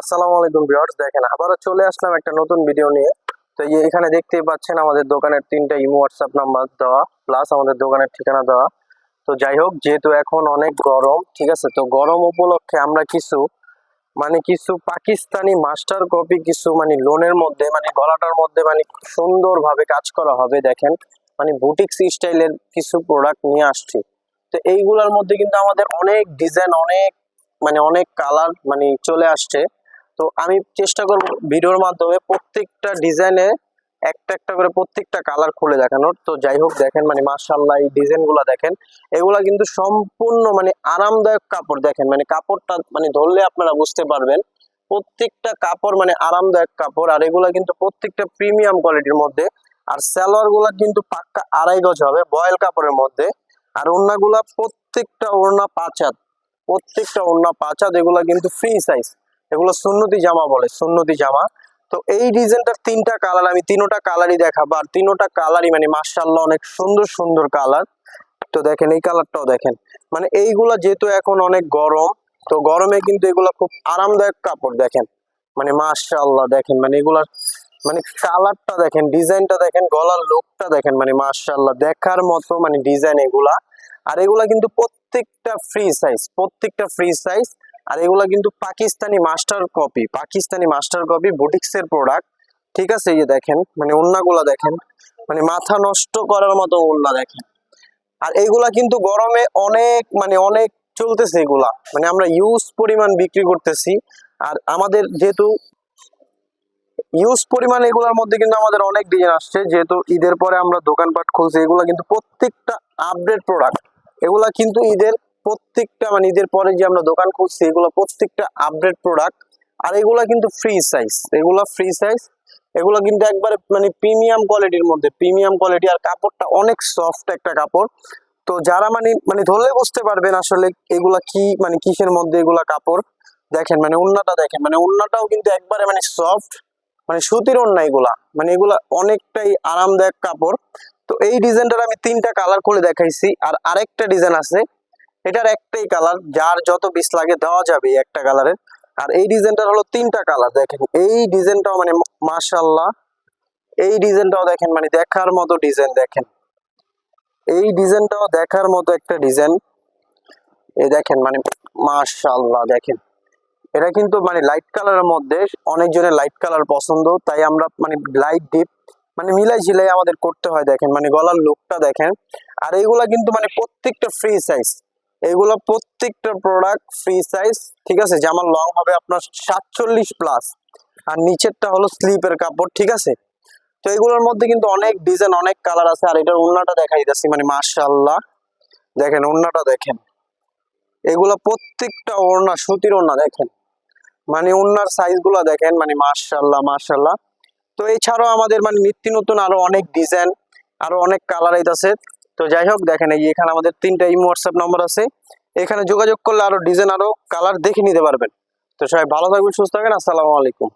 আসসালামু আলাইকুম ভিউয়ার্স, দেখেন আবারও চলে আসলাম একটা নতুন ভিডিও নিয়ে। তো এখানে দেখতেই পাচ্ছেন আমাদের দোকানের তিনটা ইমো হোয়াটসঅ্যাপ নাম্বার দেওয়া প্লাস আমাদের দোকানের ঠিকানা দেওয়া। তো যাই হোক, যেহেতু এখন অনেক গরম, ঠিক আছে? তো গরম উপলক্ষে আমরা কিছু মানে কিছু পাকিস্তানি মাস্টার কপি কিছু মানে লোনের মধ্যে মানে গলাটার মধ্যে মানে সুন্দরভাবে কাজ করা হবে, দেখেন। মানে বুটিক্স স্টাইলের কিছু প্রোডাক্ট নিয়ে আসছি। তো এইগুলোর মধ্যে কিন্তু আমাদের অনেক ডিজাইন অনেক মানে অনেক কালার মানে চলে আসছে। তো আমি চেষ্টা করব ভিডিওর মাধ্যমে প্রত্যেকটা ডিজাইনে একটা একটা করে প্রত্যেকটা কালার খুলে দেখানোর। তো যাই হোক, দেখেন মানে মার্শাল্লাহ এই ডিজাইনগুলো দেখেন। এগুলা কিন্তু সম্পূর্ণ মানে আরামদায়ক কাপড় দেখেন। মানে কাপড়টা মানে ধরলে আপনারা বুঝতে পারবেন, প্রত্যেকটা কাপড় মানে আরামদায়ক কাপড়। আর এগুলা কিন্তু প্রত্যেকটা প্রিমিয়াম কোয়ালিটির মধ্যে। আর সালোয়ারগুলা কিন্তু পাক্কা আড়াই গজ হবে বয়েল কাপড়ের মধ্যে। আর ওড়নাগুলা প্রত্যেকটা ওড়না পাঁচ হাত। প্রত্যেকটা ওড়না পাঁচ হাত, এগুলা কিন্তু ফ্রি সাইজ এগুলো সুন্নতি জামা বলে, সুন্নতি জামা। তো এই ডিজাইনটার তিনটা কালার আমি তিনোটা কালারই দেখাবো, আর তিনোটা কালারই মানে মার্শাল্লাহ অনেক সুন্দর সুন্দর কালার তো দেখেন, এই কালারটাও দেখেন। মানে এইগুলা যেহেতু এখন অনেক গরম, তো গরমে কিন্তু এগুলা খুব আরামদায়ক কাপড়, দেখেন। মানে মার্শাল্লাহ দেখেন মানে এগুলার মানে কালারটা দেখেন, ডিজাইনটা দেখেন, গলার লুকটা দেখেন মানে মার্শাল্লাহ দেখার মতো মানে ডিজাইন এগুলা। আর এগুলা কিন্তু প্রত্যেকটা ফ্রি সাইজ প্রত্যেকটা ফ্রি সাইজ আর এগুলা কিন্তু Pakistani master copy Pakistani master copy বুটিক্সের প্রোডাক্ট ঠিক আছে? এই যে দেখেন মানে ওন্নাগুলা দেখেন মানে মাথা নষ্ট করার মতো ওন্না দেখেন। আর এগুলা কিন্তু গরমে অনেক মানে অনেক চলতেছে এগুলা। মানে আমরা ইউজ পরিমাণ বিক্রি করতেছি। আর আমাদের যেহেতু ইউজ পরিমাণ এগুলোর মধ্যে কিন্তু আমাদের অনেক ডিজাইন আসছে। যেহেতু ঈদের পরে আমরা দোকানপাট খুলছি, এগুলো কিন্তু প্রত্যেকটা আপডেট প্রোডাক্ট এগুলা কিন্তু ঈদের প্রত্যেকটা মানে ঈদের পরে যে আমরা দোকান খুলছি এগুলো প্রত্যেকটা আপডেট প্রোডাক্ট আর এগুলা কিন্তু ফ্রি সাইজ এগুলা ফ্রি সাইজ এগুলো কিন্তু একবারে মানে প্রিমিয়াম কোয়ালিটির মধ্যে প্রিমিয়াম কোয়ালিটি আর কাপড়টা অনেক সফট একটা কাপড়। তো যারা মানে মানে ধরলে বুঝতে পারবেন আসলে এগুলা কি মানে কিসের মধ্যে এগুলা কাপড়। দেখেন মানে উন্নাটা দেখেন মানে উন্নাটাও কিন্তু একবারে মানে সফট মানে সুতির ওন্না এগুলা মানে এগুলা অনেকটাই আরামদায়ক কাপড়। তো এই ডিজাইনটার আমি তিনটা কালার খুলে দেখাইছি, আর আরেকটা ডিজাইন আছে এটার একটাই কালার যার যত বিষ লাগে দেওয়া যাবে একটা কালারের আর এই ডিজাইনটার হলো তিনটা কালার দেখেন। এই ডিজাইনটাও মানে মাশাল্লাহ এই ডিজাইনটাও দেখেন মানে দেখার মতো ডিজাইন দেখেন। এই ডিজাইনটাও দেখার মতো একটা ডিজাইন এই দেখেন মানে মাশাল্লাহ দেখেন। এটা কিন্তু মানে লাইট কালারের মধ্যে অনেকজনের লাইট কালার পছন্দ, তাই আমরা মানে লাইট ডিপ মানে মিলাই ঝিলাই আমাদের করতে হয়, দেখেন। মানে গলার লুকটা দেখেন। আর এইগুলা কিন্তু মানে প্রত্যেকটা ফ্রি সাইজ এগুলো প্রত্যেকটা প্রোডাক্ট ফ্রি সাইজ ঠিক আছে? জামার লং হবে আপনার সাতচল্লিশ প্লাস আর নিচেরটা হলো স্লিপের কাপড়, ঠিক আছে? তো এগুলোর মধ্যে কিন্তু অনেক ডিজাইন অনেক কালার আছে। আর এটার ওড়নাটা দেখাই দিচ্ছি মানে মার্শাল্লাহ দেখেন ওড়নাটা দেখেন। এগুলা প্রত্যেকটা ওড়না, সুতির ওড়না, দেখেন। মানে ওড়নার সাইজগুলা দেখেন মানে মার্শাল্লাহ মার্শাল্লাহ তো এছাড়াও আমাদের মানে নিত্য নতুন আরও অনেক ডিজাইন আরও অনেক কালার আছে তো যাই হোক, দেখেন এই এখানে আমাদের তিনটা ইমো হোয়াটসঅ্যাপ নম্বর আছে। এখানে যোগাযোগ করলে আরও ডিজাইন আরও কালার দেখে নিতে পারবেন। তো সবাই ভালো থাকবেন, সুস্থ থাকবেন, আসসালামু আলাইকুম।